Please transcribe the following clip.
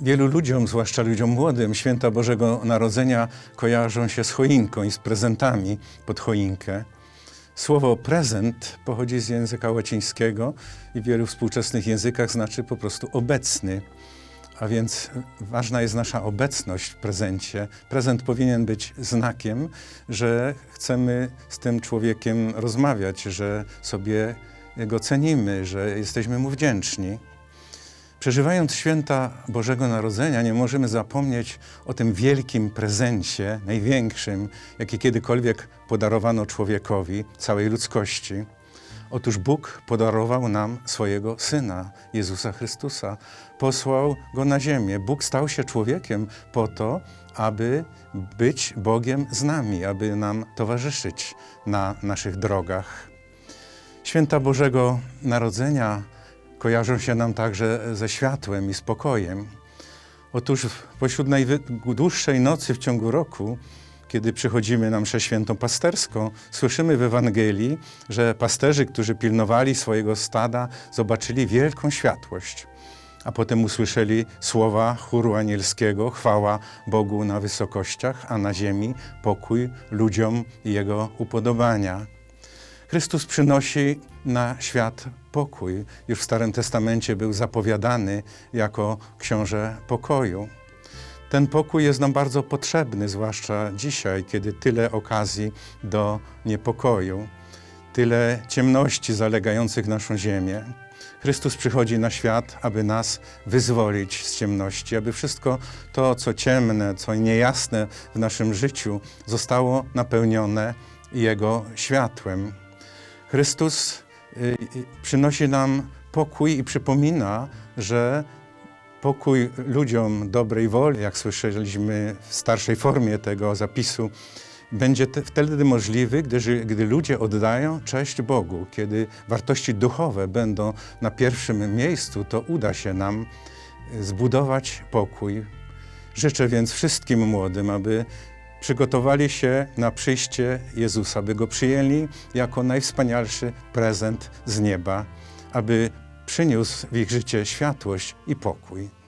Wielu ludziom, zwłaszcza ludziom młodym, święta Bożego Narodzenia kojarzą się z choinką i z prezentami pod choinkę. Słowo prezent pochodzi z języka łacińskiego i w wielu współczesnych językach znaczy po prostu obecny. A więc ważna jest nasza obecność w prezencie. Prezent powinien być znakiem, że chcemy z tym człowiekiem rozmawiać, że sobie go cenimy, że jesteśmy mu wdzięczni. Przeżywając święta Bożego Narodzenia, nie możemy zapomnieć o tym wielkim prezencie, największym, jaki kiedykolwiek podarowano człowiekowi, całej ludzkości. Otóż Bóg podarował nam swojego Syna, Jezusa Chrystusa. Posłał Go na ziemię. Bóg stał się człowiekiem po to, aby być Bogiem z nami, aby nam towarzyszyć na naszych drogach. Święta Bożego Narodzenia kojarzą się nam także ze światłem i spokojem. Otóż pośród najdłuższej nocy w ciągu roku, kiedy przychodzimy na mszę świętą pasterską, słyszymy w Ewangelii, że pasterzy, którzy pilnowali swojego stada, zobaczyli wielką światłość. A potem usłyszeli słowa chóru anielskiego, chwała Bogu na wysokościach, a na ziemi pokój ludziom i Jego upodobania. Chrystus przynosi na świat pokój. Już w Starym Testamencie był zapowiadany jako książę pokoju. Ten pokój jest nam bardzo potrzebny, zwłaszcza dzisiaj, kiedy tyle okazji do niepokoju, tyle ciemności zalegających naszą ziemię. Chrystus przychodzi na świat, aby nas wyzwolić z ciemności, aby wszystko to, co ciemne, co niejasne w naszym życiu, zostało napełnione Jego światłem. Chrystus y, y, przynosi nam pokój i przypomina, że pokój ludziom dobrej woli, jak słyszeliśmy w starszej formie tego zapisu, będzie te, wtedy możliwy, gdy, gdy ludzie oddają cześć Bogu. Kiedy wartości duchowe będą na pierwszym miejscu, to uda się nam zbudować pokój. Życzę więc wszystkim młodym, aby przygotowali się na przyjście Jezusa, by go przyjęli jako najwspanialszy prezent z nieba, aby przyniósł w ich życie światłość i pokój.